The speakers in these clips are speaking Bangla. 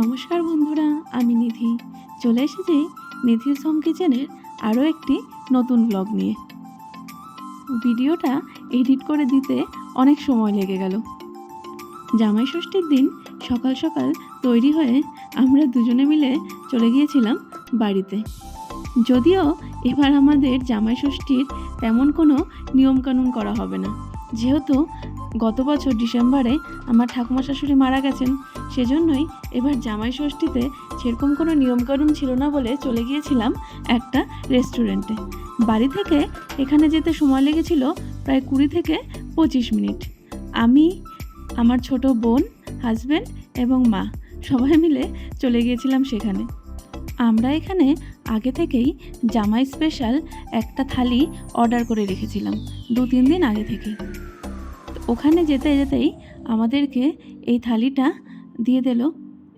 নমস্কার বন্ধুরা, আমি নিধি। চলে এসেছি নিধির হোম কিচেনের আরও একটি নতুন ব্লগ নিয়ে। ভিডিওটা এডিট করে দিতে অনেক সময় লেগে গেল। জামাই ষষ্ঠীর দিন সকাল সকাল তৈরি হয়ে আমরা দুজনে মিলে চলে গিয়েছিলাম বাড়িতে। যদিও এবার আমাদের জামাই ষষ্ঠীর তেমন কোনো নিয়মকানুন করা হবে না। যেহেতু গত বছর ডিসেম্বরে আমার ঠাকুমা শাশুড়ি মারা গেছেন সেজন্যই এবার জামাই ষষ্ঠীতে সেরকম কোনো নিয়মকানুন ছিল না বলে চলে গিয়েছিলাম একটা রেস্টুরেন্টে। বাড়ি থেকে এখানে যেতে সময় লেগেছিল প্রায় কুড়ি থেকে পঁচিশ মিনিট। আমি, আমার ছোট বোন হাজব্যান্ড এবং মা সবাই মিলে চলে গিয়েছিলাম সেখানে। আমরা এখানে আগে থেকেই জামাই স্পেশাল একটা থালি অর্ডার করে রেখেছিলাম, দু তিন দিন আগে থেকেই তো ওখানে যেতে যেতেই আমাদেরকে এই থালিটা দিয়ে দিল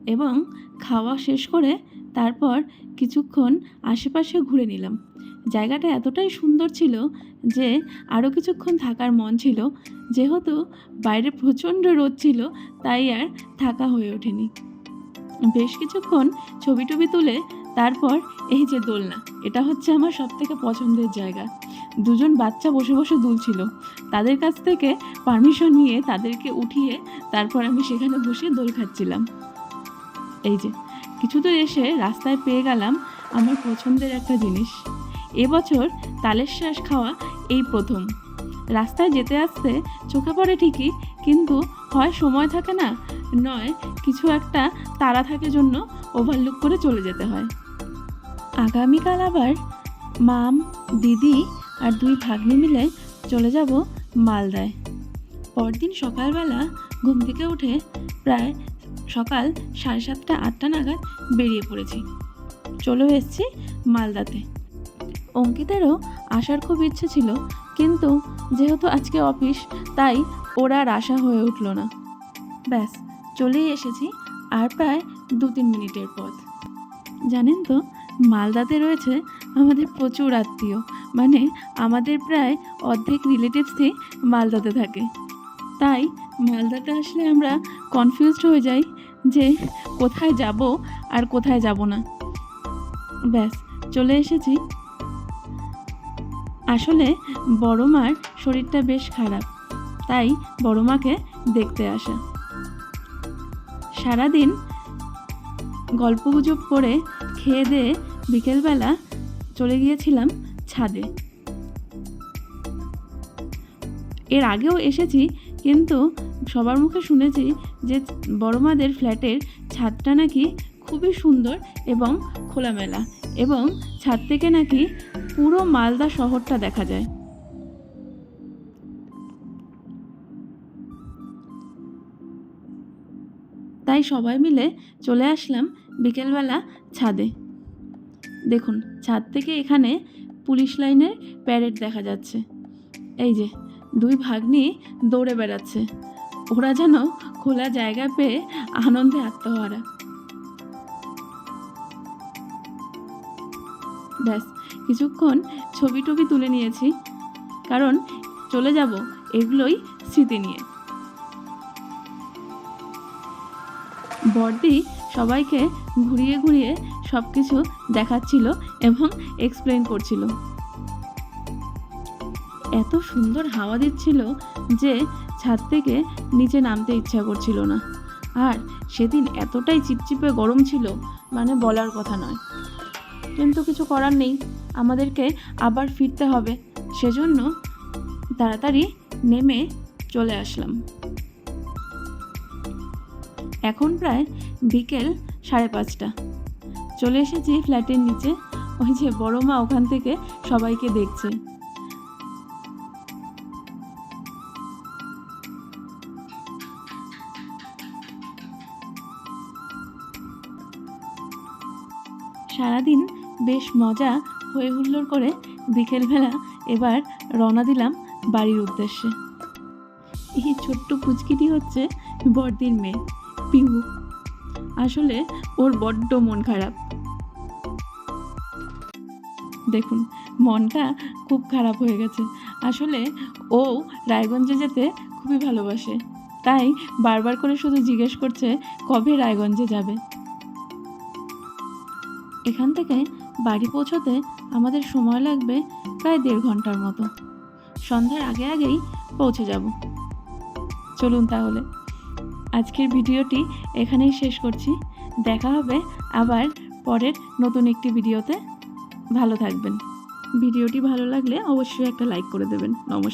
এবং খাওয়া শেষ করে তারপর কিছুক্ষণ আশেপাশে ঘুরে নিলাম। জায়গাটা এতটাই সুন্দর ছিল যে আরও কিছুক্ষণ থাকার মন ছিল। যেহেতু বাইরে প্রচণ্ড রোদ ছিল, তাই আর থাকা হয়ে ওঠেনি। বেশ কিছুক্ষণ ছবি টবি তুলে তারপর এই যে দোলনা, এটা হচ্ছে আমার সবথেকে পছন্দের জায়গা। দুজন বাচ্চা বসে বসে দুলছিল। তাদের কাছ থেকে পারমিশন নিয়ে তাদেরকে উঠিয়ে তারপর আমি সেখানে বসে দোল খাচ্ছিলাম। এই যে কিছু দূর এসে রাস্তায় পেয়ে গেলাম আমার পছন্দের একটা জিনিস। এবছর তালের শ্বাস খাওয়া এই প্রথম। রাস্তায় যেতে আসতে চোখে পড়ে ঠিকই, কিন্তু হয় সময় থাকে না, নয় কিছু একটা তাড়া থাকে জন্য ওভারলুক করে চলে যেতে হয়। আগামীকাল আবার মাম, দিদি আর দুই ভাগ্নি মিলে চলে যাব মালদায়। পরদিন সকালবেলা ঘুম থেকে উঠে প্রায় সকাল সাড়ে সাতটা, আটটা নাগাদ বেরিয়ে পড়েছি। চলেও এসেছি মালদাতে। অঙ্কিতেরও আসার খুব ইচ্ছে ছিল, কিন্তু যেহেতু আজকে অফিস, তাই ওরা আর আশা হয়ে উঠল না। ব্যাস, চলেই এসেছি আর প্রায় দু তিন মিনিটের পথ। জানেন তো, মালদাতে রয়েছে আমাদের প্রচুর আত্মীয়। মানে আমাদের প্রায় অর্ধেক রিলেটিভসই মালদাতে থাকে। তাই মালদাতে আসলে আমরা কনফিউজড হয়ে যাই যে কোথায় যাব আর কোথায় যাব না। ব্যাস, চলে এসেছি। আসলে বড় মার শরীরটা বেশ খারাপ, তাই বড় মাকে দেখতে আসা। সারাদিন গল্পগুজব করে খেয়ে দিয়ে বিকেলবেলা চলে গিয়েছিলাম ছাদে। এর আগেও এসেছি, কিন্তু সবার মুখে শুনেছি যে বড়মাদের ফ্ল্যাটের ছাদটা নাকি খুবই সুন্দর এবং খোলামেলা এবং ছাদ থেকে নাকি পুরো মালদা শহরটা দেখা যায়। তাই সবাই মিলে চলে আসলাম বিকেলবেলা ছাদে। দেখুন, ছাদ থেকে এখানে পুলিশ লাইনের প্যারেড দেখা যাচ্ছে। এই যে, দুই ভাগ্নি দৌড়ে বেড়াচ্ছে। ওরা যেন খোলা জায়গা পেয়ে আনন্দে আত্মহারা। ব্যাস, কিছুক্ষণ ছবি টবি তুলে নিয়েছি। কারণ চলে যাব এগুলোই স্মৃতি নিয়ে। বর্দি সবাইকে ঘুরিয়ে ঘুরিয়ে সব কিছু দেখাচ্ছিল এবং এক্সপ্লেন করছিল। এত সুন্দর হাওয়া দিচ্ছিল যে ছাদ থেকে নিচে নামতে ইচ্ছা করছিল না। আর সেদিন এতটাই চিপচিপে গরম ছিল মানে বলার কথা নয়। কিন্তু কিছু করার নেই, আমাদেরকে আবার ফিরতে হবে। সেজন্য তাড়াতাড়ি নেমে চলে আসলাম। এখন প্রায় বিকেল সাড়ে পাঁচটা। চলে এসেছি ফ্ল্যাটের নিচে। ওই যে বড় মা ওখান থেকে সবাইকে দেখছে। সারাদিন বেশ মজা হয়ে হুল্লোড় করে বিকেলবেলা এবার রওনা দিলাম বাড়ির উদ্দেশ্যে। এই ছোট্ট পুচকিটি হচ্ছে বড়দির মেয়ে পিহু আসলে ওর বড্ড মন খারাপ। দেখুন, মনটা খুব খারাপ হয়ে গেছে। আসলে ও রায়গঞ্জে যেতে খুবই ভালোবাসে। তাই বারবার করে শুধু জিজ্ঞেস করছে, কবে রায়গঞ্জে যাবে? এখান থেকে বাড়ি পৌঁছতে আমাদের সময় লাগবে প্রায় দেড় ঘণ্টার মতো। সন্ধ্যার আগে আগেই পৌঁছে যাব। চলুন তাহলে। আজকের ভিডিওটি এখানেই শেষ করছি। দেখা হবে আবার পরের নতুন একটি ভিডিওতে। ভালো থাকবেন। ভিডিওটি ভালো লাগলে অবশ্যই একটা লাইক করে দেবেন। নমস্কার।